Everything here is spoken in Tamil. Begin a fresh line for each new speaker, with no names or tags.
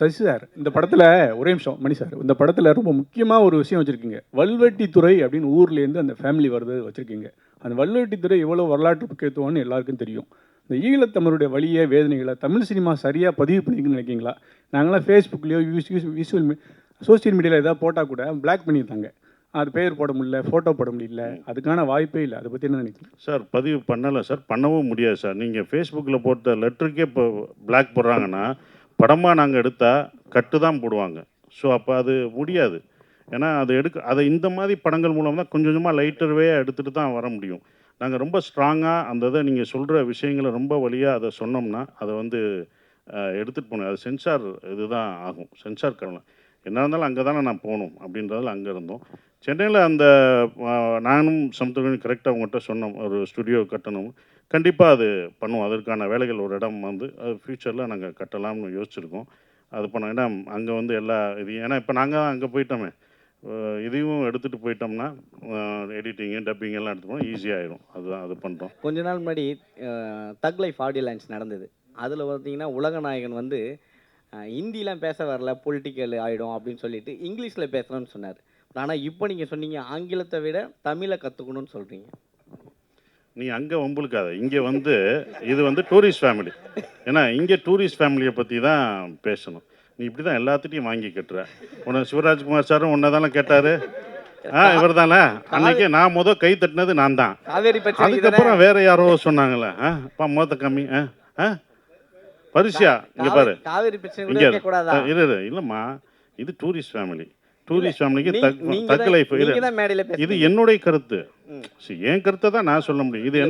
சசி சார் இந்த படத்தில் ஒரே நிமிஷம் மணி சார் இந்த படத்தில் ரொம்ப முக்கியமாக ஒரு விஷயம் வச்சுருக்கீங்க. வல்வெட்டித்துறை அப்படின்னு ஊர்லேருந்து அந்த ஃபேமிலி வருது வச்சுருக்கீங்க. அந்த வல்வெட்டித்துறை எவ்வளோ வரலாற்று முக்கியத்துவம்னு எல்லாருக்கும் தெரியும். இந்த ஈழத்தமிழுடைய வழியை வேதனைகளை தமிழ் சினிமா சரியாக பதிவு பண்ணிஇருக்குன்னு நினைக்கிங்களா? நாங்களாம் ஃபேஸ்புக்லேயோ விஷுவல் சோஷியல் மீடியாவில் ஏதாவது போட்டால் கூட பிளாக் பண்ணியிருந்தாங்க அது பேர் போட முடியல ஃபோட்டோ போட முடியல அதுக்கான வாய்ப்பே இல்லை. அதை பற்றி என்ன நினைக்கிறீங்க?
சார் பதிவு பண்ணலை சார். பண்ணவும் முடியாது சார். நீங்கள் ஃபேஸ்புக்கில் போட்ட லெட்டருக்கே இப்போ பிளாக் போடுறாங்கன்னா படமாக நாங்கள் எடுத்தால் கட்டு தான் போடுவாங்க. ஸோ அப்போ அது முடியாது. ஏன்னா அது எடுக்க அதை இந்த மாதிரி படங்கள் மூலம் தான் கொஞ்சம் கொஞ்சமாக லைட்டர்வே எடுத்துகிட்டு தான் வர முடியும். நாங்கள் ரொம்ப ஸ்ட்ராங்காக அந்த இதை நீங்கள் சொல்கிற விஷயங்களை ரொம்ப வழியாக அதை சொன்னோம்னா அதை வந்து எடுத்துகிட்டு போகணும் அது சென்சார் இதுதான் ஆகும். சென்சார் கவனம் என்ன இருந்தாலும் அங்கே தானே நான் போகணும் அப்படின்றதால அங்கே இருந்தோம். சென்னையில் அந்த நானும் சமுத்திரம் கரெக்டாக உங்கள்கிட்ட சொன்னோம். ஒரு ஸ்டுடியோ கட்டணும். கண்டிப்பாக அது பண்ணுவோம். அதற்கான வேலைகள் ஒரு இடம் வந்து அது ஃப்யூச்சரில் நாங்கள் கட்டலாம்னு யோசிச்சிருக்கோம். அது பண்ணோம். ஏன்னா அங்கே வந்து எல்லா இது ஏன்னா இப்போ நாங்கள் அங்கே போயிட்டோமே. இதையும் எடுத்துகிட்டு போயிட்டோம்னா எடிட்டிங்கு டப்பிங் எல்லாம் எடுத்துக்கணும் ஈஸியாகிடும் அதுதான் அது பண்ணுறோம்
கொஞ்ச நாள் முன்னாடி தக் லைஃப் ஆடியோ லான்ச் நடந்தது. அதில் பார்த்தீங்கன்னா உலகநாயகன் வந்து ஹிந்திலாம் பேச வரல பொலிட்டிக்கல் ஆகிடும் அப்படின்னு சொல்லிட்டு இங்கிலீஷில் பேசுகிறோன்னு சொன்னார். ஆனால் இப்போ நீங்கள் சொன்னீங்க ஆங்கிலத்தை விட தமிழை கற்றுக்கணும்னு சொல்கிறீங்க
நீ அங்கே வம்புழுக்காத இங்கே வந்து இது வந்து டூரிஸ்ட் ஃபேமிலி ஏன்னா இங்கே டூரிஸ்ட் ஃபேமிலியை பற்றி தான் பேசணும். நீ இப்படி தான் எல்லாத்துட்டையும் வாங்கி கட்டுற. உன்னை சிவராஜ்குமார் சாரும் உன்னை தானே கேட்டார்? ஆ இவர் தானே அன்னைக்கு நான் முத கை தட்டினது நான் தான் அதுக்கப்புறம் வேற யாரோ சொன்னாங்களே ஆ அப்பா மொத்த கம்மி ஆ ஆ? பரிசியா? இங்கே பாரு. இங்கே இரு இல்லைம்மா. இது டூரிஸ்ட் ஃபேமிலி டூரிஸ்ட் ஃபேமிலிக்கு தக் லைஃப். இது
பேசுறீங்க.
என்னுடைய கருத்து. என் கருத்தை தான் நான் சொல்ல முடியும். இது என்ன